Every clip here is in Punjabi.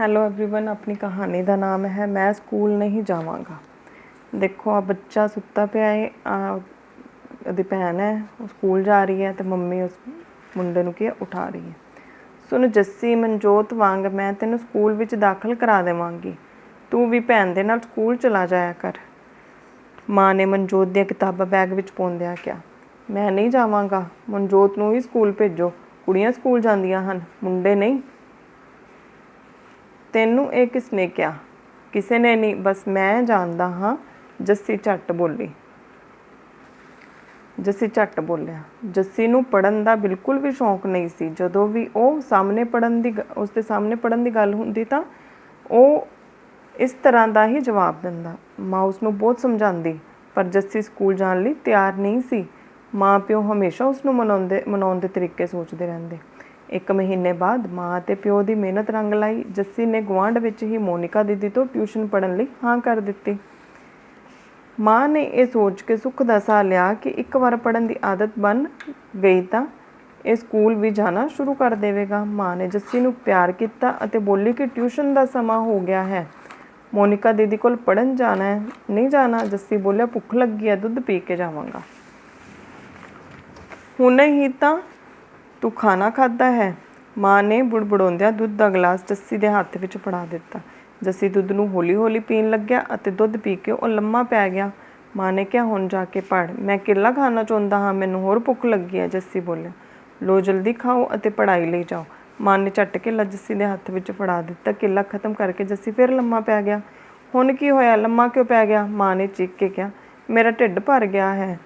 ਹੈਲੋ एवरीवन ਆਪਣੀ ਕਹਾਣੀ ਦਾ ਨਾਮ ਹੈ ਮੈਂ ਸਕੂਲ ਨਹੀਂ ਜਾਵਾਂਗਾ ਦੇਖੋ ਆ ਬੱਚਾ ਸੁੱਤਾ ਪਿਆ ਹੈ ਆ ਉਹਦੀ ਭੈਣ ਹੈ ਉਹ ਸਕੂਲ ਜਾ ਰਹੀ ਹੈ ਤੇ ਮੰਮੀ ਉਸ ਮੁੰਡੇ ਨੂੰ ਕੀ ਹੈ, ਉਠਾ ਰਹੀ ਹੈ ਸੁਣ ਜੱਸੀ ਮਨਜੋਤ ਵਾਂਗ ਮੈਂ ਤੈਨੂੰ ਸਕੂਲ ਵਿੱਚ ਦਾਖਲ ਕਰਾ ਦੇਵਾਂਗੀ ਤੂੰ ਵੀ ਭੈਣ ਦੇ ਨਾਲ ਸਕੂਲ ਚਲਾ ਜਾਇਆ ਕਰ ਮਾਂ ਨੇ ਮਨਜੋਤ ਦੀਆਂ ਕਿਤਾਬਾਂ ਬੈਗ ਵਿੱਚ ਪਾਉਂਦਿਆਂ ਕਿਹਾ ਮੈਂ ਨਹੀਂ ਜਾਵਾਂਗਾ ਮਨਜੋਤ ਨੂੰ ਵੀ ਸਕੂਲ ਭੇਜੋ ਕੁੜੀਆਂ ਸਕੂਲ ਜਾਂਦੀਆਂ ਹਨ ਮੁੰਡੇ ਨਹੀਂ ਤੈਨੂੰ ਇਹ ਕਿਸ ਕਿਹਾ? ਕਿਸੇ ਨੇ ਨਹੀਂ, ਬਸ ਮੈਂ ਜਾਣਦਾ ਹਾਂ, ਜੱਸੀ ਝੱਟ ਬੋਲੀ। ਜੱਸੀ ਝੱਟ ਬੋਲਿਆ। ਜੱਸੀ ਨੂੰ ਪੜਨ ਦਾ ਬਿਲਕੁਲ ਵੀ ਸ਼ੌਂਕ ਨਹੀਂ ਸੀ। ਜਦੋਂ ਵੀ ਉਹ ਸਾਹਮਣੇ ਪੜਨ ਦੀ ਉਸ ਦੇ ਸਾਹਮਣੇ ਪੜਨ ਦੀ ਗੱਲ ਹੁੰਦੀ ਤਾਂ ਉਹ ਇਸ ਤਰ੍ਹਾਂ ਦਾ ਹੀ ਜਵਾਬ ਦਿੰਦਾ। ਮਾਂ ਉਸ ਨੂੰ ਬਹੁਤ ਸਮਝਾਉਂਦੀ, ਪਰ ਜੱਸੀ ਸਕੂਲ ਜਾਣ ਲਈ ਤਿਆਰ ਨਹੀਂ ਸੀ। ਮਾਂ ਪਿਓ ਹਮੇਸ਼ਾ ਉਸ ਨੂੰ ਮਨਾਉਂਦੇ, ਮਨਾਉਣ ਦੇ ਤਰੀਕੇ ਸੋਚਦੇ ਰਹਿੰਦੇ। ਇੱਕ ਮਹੀਨੇ ਬਾਅਦ ਮਾਂ ਤੇ ਪਿਓ ਦੀ ਮਿਹਨਤ ਰੰਗ ਲਾਈ। ਜੱਸੀ ਨੇ ਗੁਆਂਢ ਵਿੱਚ ਹੀ ਮੋਨਿਕਾ ਦੀਦੀ ਤੋਂ ਟਿਊਸ਼ਨ ਪੜਨ ਲਈ ਹਾਂ ਕਰ ਦਿੱਤੀ। ਮਾਂ ਨੇ ਇਹ ਸੋਚ ਕੇ ਸੁੱਖ ਦਾ ਸਾਹ ਲਿਆ ਕਿ ਇੱਕ ਵਾਰ ਪੜਨ ਦੀ ਆਦਤ ਬਣ ਗਈ ਤਾਂ ਇਹ ਸਕੂਲ ਵੀ ਜਾਣਾ ਸ਼ੁਰੂ ਕਰ ਦੇਵੇਗਾ। ਮਾਂ ਨੇ ਜੱਸੀ ਨੂੰ ਪਿਆਰ ਕੀਤਾ ਅਤੇ ਬੋਲੀ ਕਿ ਟਿਊਸ਼ਨ ਦਾ ਸਮਾਂ ਹੋ ਗਿਆ ਹੈ। ਮੋਨਿਕਾ ਦੀਦੀ ਕੋਲ ਪੜਨ ਜਾਣਾ ਹੈ, ਨਹੀਂ ਜਾਣਾ, ਜੱਸੀ ਬੋਲਿਆ, ਭੁੱਖ ਲੱਗੀ ਹੈ, ਦੁੱਧ ਪੀ ਕੇ ਜਾਵਾਂਗਾ। ਹੁਣੇ ਹੀ ਤਾਂ ਤੂੰ ਖਾਣਾ ਖਾਦਾ ਹੈ? ਮਾਂ ਨੇ ਬੁੜਬੁੜਾਉਂਦਿਆਂ ਦੁੱਧ ਦਾ ਗਲਾਸ ਜੱਸੀ ਦੇ ਹੱਥ ਵਿੱਚ ਫੜਾ ਦਿੱਤਾ। ਜੱਸੀ ਦੁੱਧ ਨੂੰ ਹੌਲੀ-ਹੌਲੀ ਪੀਣ ਲੱਗਿਆ ਅਤੇ ਦੁੱਧ ਪੀ ਕੇ ਉਹ ਲੰਮਾ ਪੈ ਗਿਆ। ਮਾਂ ਨੇ ਕਿਹਾ, ਹੁਣ ਜਾ ਕੇ ਪੜ ਮੈਂ ਕਿੱਲਾ ਖਾਣਾ ਚਾਹੁੰਦਾ ਹਾਂ, ਮੈਨੂੰ ਹੋਰ ਭੁੱਖ ਲੱਗੀ ਹੈ, ਜੱਸੀ ਬੋਲਿਆ। ਲੋ, ਜਲਦੀ ਖਾਓ ਅਤੇ ਪੜ੍ਹਾਈ ਲਈ ਜਾਓ। ਮਾਂ ਨੇ ਝੱਟ ਕੇ ਜੱਸੀ ਦੇ ਹੱਥ ਵਿੱਚ ਫੜਾ ਦਿੱਤਾ। ਕਿੱਲਾ ਖਤਮ ਕਰਕੇ ਜੱਸੀ ਫਿਰ ਲੰਮਾ ਪੈ ਗਿਆ। ਹੁਣ ਕੀ ਹੋਇਆ? ਲੰਮਾ ਕਿਉਂ ਪੈ ਗਿਆ? ਮਾਂ ਨੇ ਚੀਕ ਕੇ ਕਿਹਾ। ਮੇਰਾ ਢਿੱਡ ਭਰ ਗਿਆ ਹੈ।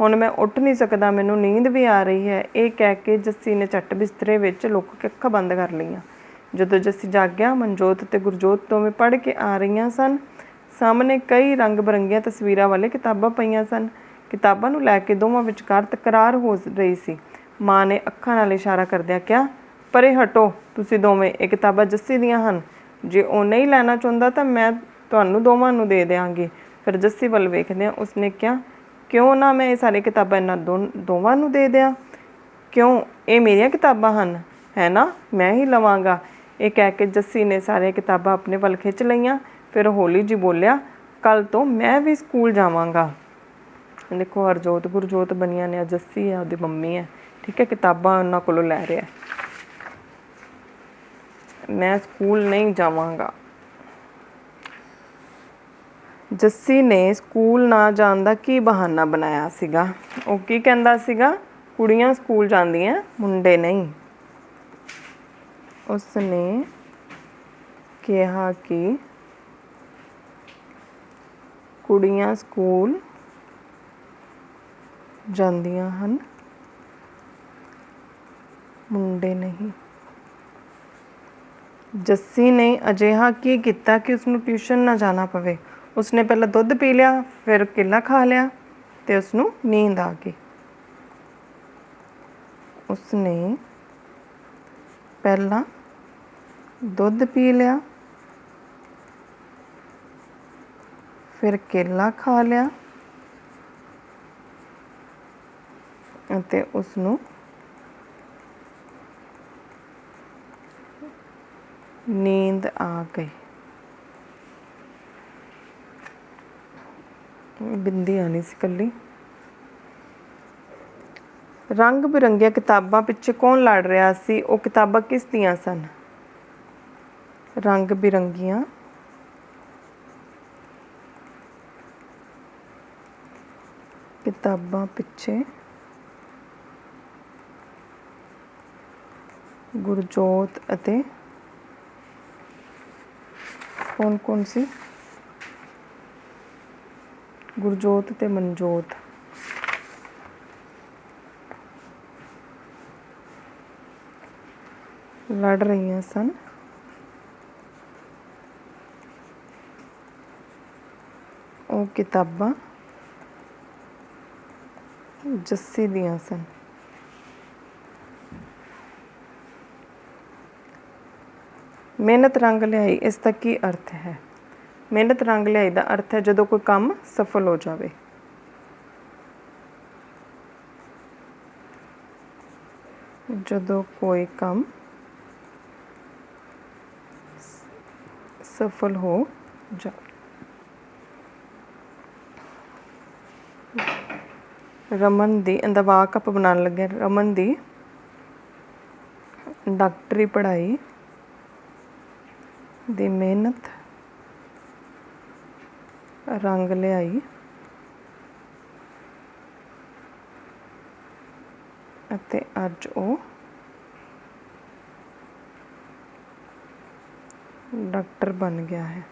ਹੁਣ ਮੈਂ ਉੱਠ ਨਹੀਂ ਸਕਦਾ, ਮੈਨੂੰ ਨੀਂਦ ਵੀ ਆ ਰਹੀ ਹੈ। ਇਹ ਕਹਿ ਕੇ ਜੱਸੀ ਨੇ ਝੱਟ ਬਿਸਤਰੇ ਵਿੱਚ ਲੁੱਕ ਕੇ ਅੱਖਾਂ ਬੰਦ ਕਰ ਲਈਆਂ। ਜਦੋਂ ਜੱਸੀ ਜਾਗਿਆ, ਮਨਜੋਤ ਤੇ ਗੁਰਜੋਤ ਦੋਵੇਂ ਪੜ੍ਹ ਕੇ ਆ ਰਹੀਆਂ ਸਨ। ਸਾਹਮਣੇ ਕਈ ਰੰਗ ਬਰੰਗੀਆਂ ਤਸਵੀਰਾਂ ਵਾਲੇ ਕਿਤਾਬਾਂ ਪਈਆਂ ਸਨ। ਕਿਤਾਬਾਂ ਨੂੰ ਲੈ ਕੇ ਦੋਵਾਂ ਵਿਚਕਾਰ ਤਕਰਾਰ ਹੋ ਰਹੀ ਸੀ। ਮਾਂ ਨੇ ਅੱਖਾਂ ਨਾਲ ਇਸ਼ਾਰਾ ਕਰਦਿਆਂ ਕਿਹਾ, ਪਰੇ ਹਟੋ, ਤੁਸੀਂ ਦੋਵੇਂ, ਇਹ ਕਿਤਾਬਾਂ ਜੱਸੀ ਦੀਆਂ ਹਨ। ਜੇ ਉਹ ਨਹੀਂ ਲੈਣਾ ਚਾਹੁੰਦਾ ਤਾਂ ਮੈਂ ਤੁਹਾਨੂੰ ਦੋਵਾਂ ਨੂੰ ਦੇ ਦਿਆਂਗੀ। ਫਿਰ ਜੱਸੀ ਵੱਲ ਵੇਖਦਿਆਂ ਉਸਨੇ ਕਿਹਾ ਕਿਉਂ ਨਾ ਮੈਂ ਇਹ ਸਾਰੀ ਕਿਤਾਬਾਂ ਇਹਨਾਂ ਦੋ- ਦੋਵਾਂ ਨੂੰ ਦੇ ਦਿਆਂ? ਕਿਉਂ ਇਹ ਮੇਰੀਆਂ ਕਿਤਾਬਾਂ ਹਨ? ਹੈ ਨਾ? ਮੈਂ ਹੀ ਲਵਾਂਗਾ। ਇਹ ਕਹਿ ਕੇ ਜੱਸੀ ਨੇ ਸਾਰੀਆਂ ਕਿਤਾਬਾਂ ਆਪਣੇ ਵੱਲ ਖਿੱਚ ਲਈਆਂ, ਫਿਰ ਹੋਲੀ ਜੀ ਬੋਲਿਆ ਕੱਲ ਤੋਂ ਮੈਂ ਵੀ ਸਕੂਲ ਜਾਵਾਂਗਾ। ਦੇਖੋ, ਹਰਜੋਤ ਗੁਰਜੋਤ ਬਣੀਆਂ ਨੇ ਜੱਸੀ ਹੈ, ਉਹਦੀ ਮੰਮੀ ਹੈ। ਠੀਕ ਹੈ, ਕਿਤਾਬਾਂ ਉਹਨਾਂ ਕੋਲੋਂ ਲੈ ਰਿਹਾ ਮੈਂ ਸਕੂਲ ਨਹੀਂ ਜਾਵਾਂਗਾ। ਜੱਸੀ ਨੇ ਸਕੂਲ ਨਾ ਜਾਣ ਦਾ ਕੀ ਬਹਾਨਾ ਬਣਾਇਆ ਸੀਗਾ? ਉਹ ਕੀ ਕਹਿੰਦਾ ਸੀਗਾ? ਕੁੜੀਆਂ ਸਕੂਲ ਜਾਂਦੀਆਂ, ਮੁੰਡੇ ਨਹੀਂ। ਉਸ ਨੇ ਕਿਹਾ ਕਿ ਕੁੜੀਆਂ ਸਕੂਲ ਜਾਂਦੀਆਂ ਹਨ, ਮੁੰਡੇ ਨਹੀਂ। ਜੱਸੀ ਨੇ ਅਜਿਹਾ ਕੀ ਕੀਤਾ ਕਿ ਉਸ ਨੂੰ ਟਿਊਸ਼ਨ ਨਾ ਜਾਣਾ ਪਵੇ? ਉਸਨੇ ਪਹਿਲਾਂ ਦੁੱਧ ਪੀ ਲਿਆ, ਫਿਰ ਕੇਲਾ ਖਾ ਲਿਆ ਤੇ ਉਸ ਨੂੰ ਨੀਂਦ ਆ ਗਈ। ਉਸਨੇ ਪਹਿਲਾਂ ਦੁੱਧ ਪੀ ਲਿਆ, ਫਿਰ ਕੇਲਾ ਖਾ ਲਿਆ ਅਤੇ ਉਸ ਨੂੰ ਨੀਂਦ ਆ ਗਈ। ਬਿੰਦੀ ਆਣੀ ਸੀ ਕੱਲੀ। ਰੰਗ ਬਿਰੰਗੀਆਂ ਕਿਤਾਬਾਂ ਪਿੱਛੇ ਕੌਣ ਲੜ ਰਿਹਾ ਸੀ? ਉਹ ਕਿਤਾਬਾਂ ਕਿਸ ਦੀਆਂ ਸਨ? ਰੰਗ ਬਿਰੰਗੀਆਂ। ਕਿਤਾਬਾਂ ਪਿੱਛੇ। ਗੁਰਜੋਤ ਅਤੇ ਕੌਣ ਕੌਣ ਸੀ? ਗੁਰਜੋਤ ਅਤੇ ਮਨਜੋਤ। ਲੜ ਰਹੀਆਂ ਸਨ। ਉਹ ਕਿਤਾਬਾਂ ਜੱਸੀ ਦੀਆਂ ਸਨ। ਮਿਹਨਤ ਰੰਗ ਲਿਆਈ, ਇਸ ਦਾ ਕੀ ਅਰਥ ਹੈ? ਮਿਹਨਤ ਰੰਗ ਲਿਆਈ ਦਾ ਅਰਥ ਹੈ ਜਦੋਂ ਕੋਈ ਕੰਮ ਸਫਲ ਹੋ ਜਾਵੇ। ਜਦੋਂ ਕੋਈ ਕੰਮ ਸਫਲ ਹੋ ਜਾ ਰਮਨ ਦੀ ਇਹਦਾ ਵਾਕ ਆਪਾਂ ਬਣਾਉਣ ਲੱਗੇ ਰਮਨ ਦੀ ਡਾਕਟਰੀ ਪੜ੍ਹਾਈ ਦੀ ਮਿਹਨਤ ਰੰਗ ਲਿਆਈ। ਅਤੇ ਅੱਜ ਉਹ ਡਾਕਟਰ ਬਣ ਗਿਆ ਹੈ।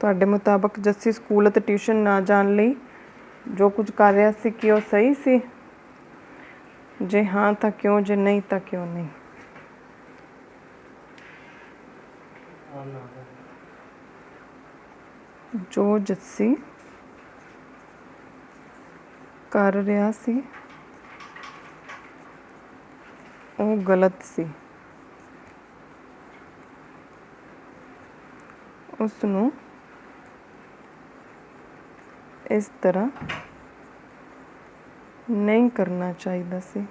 ਤੁਹਾਡੇ ਮੁਤਾਬਕ ਜੱਸੀ ਸਕੂਲ ਅਤੇ ਟਿਊਸ਼ਨ ਨਾ ਜਾਣ ਲਈ ਜੋ ਕੁਝ ਕਰ ਰਿਹਾ ਸੀ, ਕਿ ਉਹ ਸਹੀ ਸੀ? ਜੇ ਹਾਂ ਤਾਂ ਕਿਉਂ, ਜੇ ਨਹੀਂ ਤਾਂ ਕਿਉਂ ਨਹੀਂ? ਜੋ ਜੱਸੀ ਕਰ ਰਿਹਾ ਸੀ, ਉਹ ਗਲਤ ਸੀ। ਉਸ ਨੂੰ ਇਸ ਤਰ੍ਹਾਂ ਨਹੀਂ ਕਰਨਾ ਚਾਹੀਦਾ ਸੀ।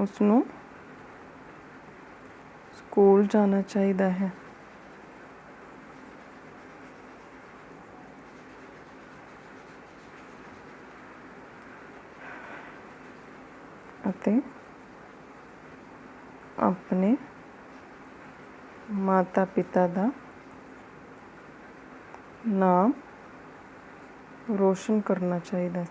ਉਸ ਨੂੰ ਸਕੂਲ ਜਾਣਾ ਚਾਹੀਦਾ ਹੈ। ਅਤੇ ਆਪਣੇ ਮਾਤਾ ਪਿਤਾ ਦਾ ਨਾਮ ਰੋਸ਼ਨ ਕਰਨਾ ਚਾਹੀਦਾ